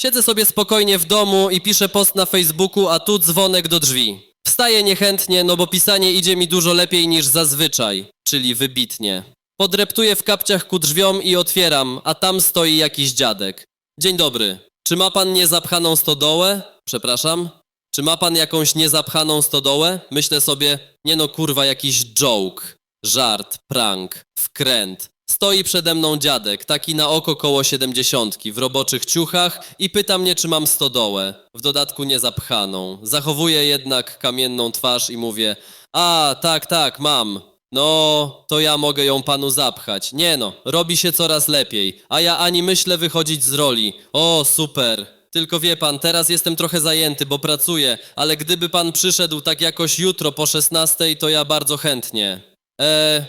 Siedzę sobie spokojnie w domu i piszę post na Facebooku, a tu dzwonek do drzwi. Wstaję niechętnie, no bo pisanie idzie mi dużo lepiej niż zazwyczaj, czyli wybitnie. Podreptuję w kapciach ku drzwiom i otwieram, a tam stoi jakiś dziadek. Dzień dobry. Czy ma pan niezapchaną stodołę? Przepraszam. Czy ma pan jakąś niezapchaną stodołę? Myślę sobie, nie no kurwa, jakiś joke. Żart, prank, wkręt. Stoi przede mną dziadek, taki na oko koło siedemdziesiątki, w roboczych ciuchach i pyta mnie, czy mam stodołę. W dodatku niezapchaną. Zachowuję jednak kamienną twarz i mówię, a, tak, tak, mam. No, to ja mogę ją panu zapchać. Nie no, robi się coraz lepiej, a ja ani myślę wychodzić z roli. O, super. Tylko wie pan, teraz jestem trochę zajęty, bo pracuję, ale gdyby pan przyszedł tak jakoś jutro po 16, to ja bardzo chętnie. Eee,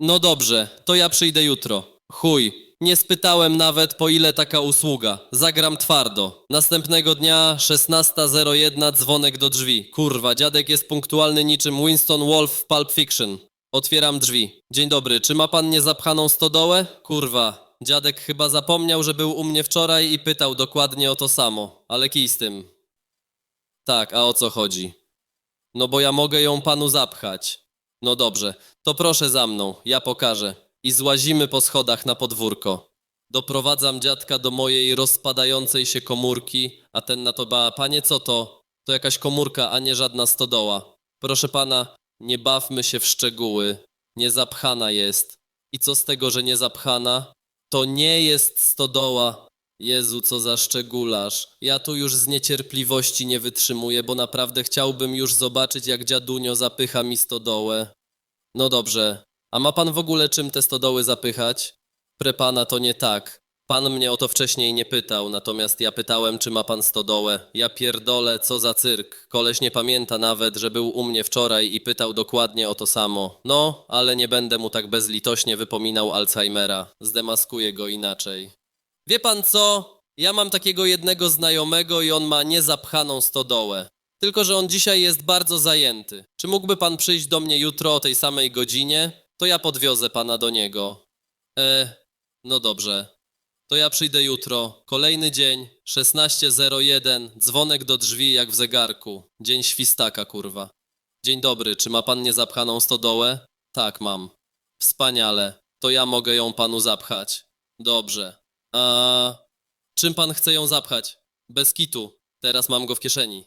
no dobrze, to ja przyjdę jutro. Chuj, nie spytałem nawet po ile taka usługa. Zagram twardo. Następnego dnia 16.01 dzwonek do drzwi. Kurwa, dziadek jest punktualny niczym Winston Wolf w Pulp Fiction. Otwieram drzwi. Dzień dobry, czy ma pan niezapchaną stodołę? Kurwa, dziadek chyba zapomniał, że był u mnie wczoraj i pytał dokładnie o to samo. Ale kij z tym. Tak, a o co chodzi? No bo ja mogę ją panu zapchać. No dobrze, to proszę za mną, ja pokażę. I złazimy po schodach na podwórko. Doprowadzam dziadka do mojej rozpadającej się komórki, a ten na to ba, panie co to? To jakaś komórka, a nie żadna stodoła. Proszę pana, nie bawmy się w szczegóły. Niezapchana jest. I co z tego, że niezapchana? To nie jest stodoła. Jezu, co za szczególarz. Ja tu już z niecierpliwości nie wytrzymuję, bo naprawdę chciałbym już zobaczyć, jak dziadunio zapycha mi stodołę. No dobrze. A ma pan w ogóle czym te stodoły zapychać? Prepana to nie tak. Pan mnie o to wcześniej nie pytał, natomiast ja pytałem, czy ma pan stodołę. Ja pierdolę, co za cyrk. Koleś nie pamięta nawet, że był u mnie wczoraj i pytał dokładnie o to samo. No, ale nie będę mu tak bezlitośnie wypominał Alzheimera. Zdemaskuję go inaczej. Wie pan co? Ja mam takiego jednego znajomego i on ma niezapchaną stodołę. Tylko, że on dzisiaj jest bardzo zajęty. Czy mógłby pan przyjść do mnie jutro o tej samej godzinie? To ja podwiozę pana do niego. E, no dobrze. To ja przyjdę jutro. Kolejny dzień, 16.01, dzwonek do drzwi jak w zegarku. Dzień świstaka, kurwa. Dzień dobry, czy ma pan niezapchaną stodołę? Tak, mam. Wspaniale. To ja mogę ją panu zapchać. Dobrze. A czym pan chce ją zapchać? Bez kitu. Teraz mam go w kieszeni.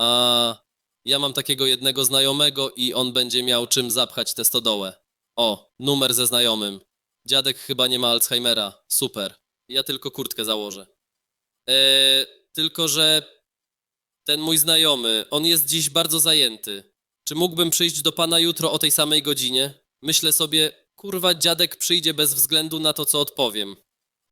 A ja mam takiego jednego znajomego i on będzie miał czym zapchać tę stodołę. O, numer ze znajomym. Dziadek chyba nie ma Alzheimera. Super. Ja tylko kurtkę założę. Eee, tylko że ten mój znajomy, on jest dziś bardzo zajęty. Czy mógłbym przyjść do pana jutro o tej samej godzinie? Myślę sobie, kurwa, dziadek przyjdzie bez względu na to, co odpowiem.